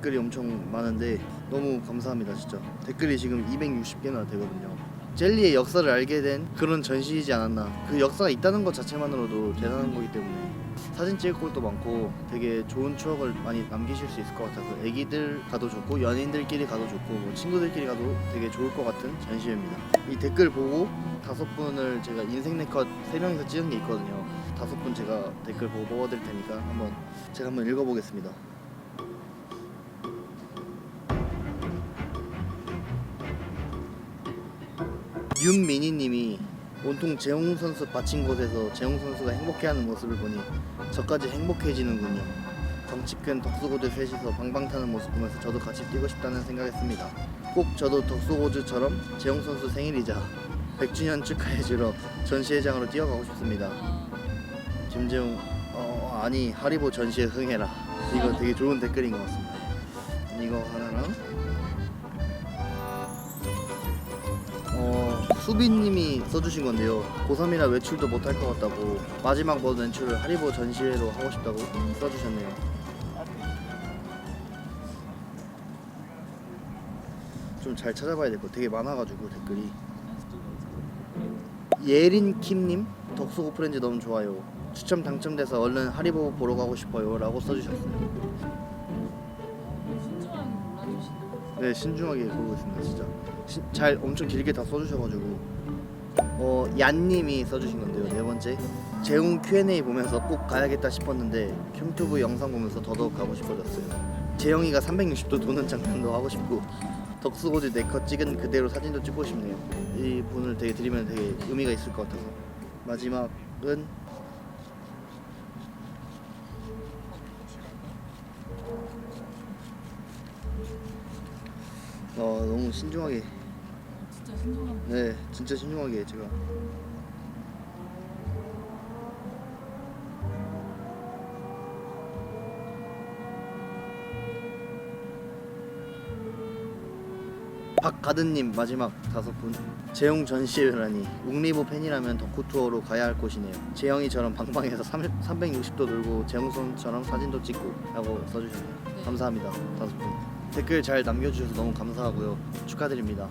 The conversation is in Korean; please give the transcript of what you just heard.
댓글이 엄청 많은데 너무 감사합니다 진짜. 댓글이 지금 260개나 되거든요. 젤리의 역사를 알게 된 그런 전시이지 않았나. 그 역사가 있다는 것 자체만으로도 대단한 거기 때문에. 사진 찍을 곳도 많고 되게 좋은 추억을 많이 남기실 수 있을 것 같아서 애기들 가도 좋고 연인들끼리 가도 좋고 뭐 친구들끼리 가도 되게 좋을 것 같은 전시회입니다. 이 댓글 보고 다섯 분을 제가 인생 네컷 세 명이서 찍은 게 있거든요. 다섯 분 제가 댓글 보고 뽑아드릴 테니까 한번 제가 한번 읽어보겠습니다 윤민희님이 온통 재홍 선수 바친 곳에서 재홍 선수가 행복해하는 모습을 보니 저까지 행복해지는군요. 큰 덕수고들 셋이서 방방 타는 모습 보면서 저도 같이 뛰고 싶다는 생각했습니다. 꼭 저도 덕수고즈처럼 재홍 선수 생일이자 100주년 축하해주러 전시회장으로 뛰어가고 싶습니다. 김재웅 어 아니 하리보 전시회 흥해라. 이거 되게 좋은 댓글인 것 같습니다. 이거 하나랑 수빈님이 써주신 건데요. 고3이라 외출도 못 할 것 같다고 마지막 번 외출을 하리보 전시회로 하고 싶다고 써주셨네요. 좀 잘 찾아봐야 될 거 되게 많아가지고 댓글이. 예린킴님 덕수고 프렌즈 너무 좋아요. 추첨 당첨돼서 얼른 하리보 보러 가고 싶어요 라고 써주셨어요. 네 신중하게 고르고 있습니다 진짜. 신- 잘 엄청 길게 다 써주셔가지고. 어 얀님이 써주신 건데요 네 번째. 재웅 Q&A 보면서 꼭 가야겠다 싶었는데 흉튜브 영상 보면서 더더욱 가고 싶어졌어요. 재영이가 360도 도는 장면도 하고 싶고 덕수고지 네컷 찍은 그대로 사진도 찍고 싶네요. 이 분을 되게 드리면 되게 의미가 있을 것 같아서. 마지막은 어 너무 신중하게. 진짜 신중한 네, 진짜 신중하게 제가. 박가든님 마지막 다섯 분. 재용 전시회라니. 웅리보 팬이라면 덕후 투어로 가야 할 곳이네요. 재영이처럼 방방에서 360도 돌고 재용선처럼 사진도 찍고 라고 써주셨네요. 네. 감사합니다 다섯 분 댓글 잘 남겨주셔서 너무 감사하고요. 축하드립니다